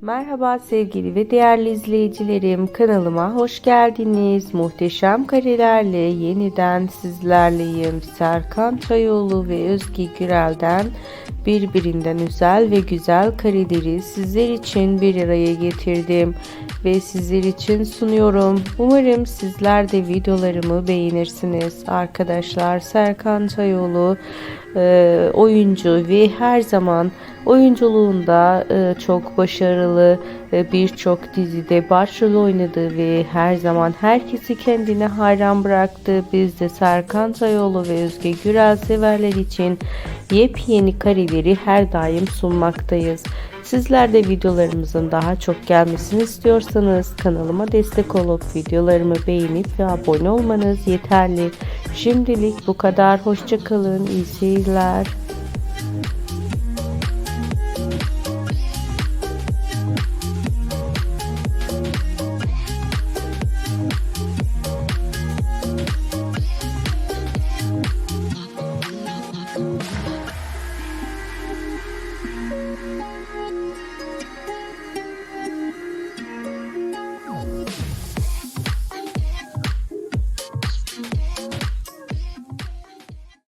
Merhaba sevgili ve değerli izleyicilerim kanalıma hoş geldiniz. Muhteşem karelerle yeniden sizlerleyim. Serkan Çayoğlu ve Özge Gürel'den birbirinden özel ve güzel kareleri sizler için bir araya getirdim ve sizler için sunuyorum. Umarım sizler de videolarımı beğenirsiniz. Arkadaşlar Serkan Çayoğlu e, oyuncu ve her zaman oyunculuğunda e, çok başarılı e, birçok dizide başrol oynadı ve her zaman herkesi kendine hayran bıraktı. Biz de Serkan Çayoğlu ve Özge Gürel severler için yepyeni kareleri her daim sunmaktayız. Sizler de videolarımızın daha çok gelmesini istiyorsanız kanalıma destek olup videolarımı beğenip ve abone olmanız yeterli. Şimdilik bu kadar. Hoşçakalın. İyi seyirler.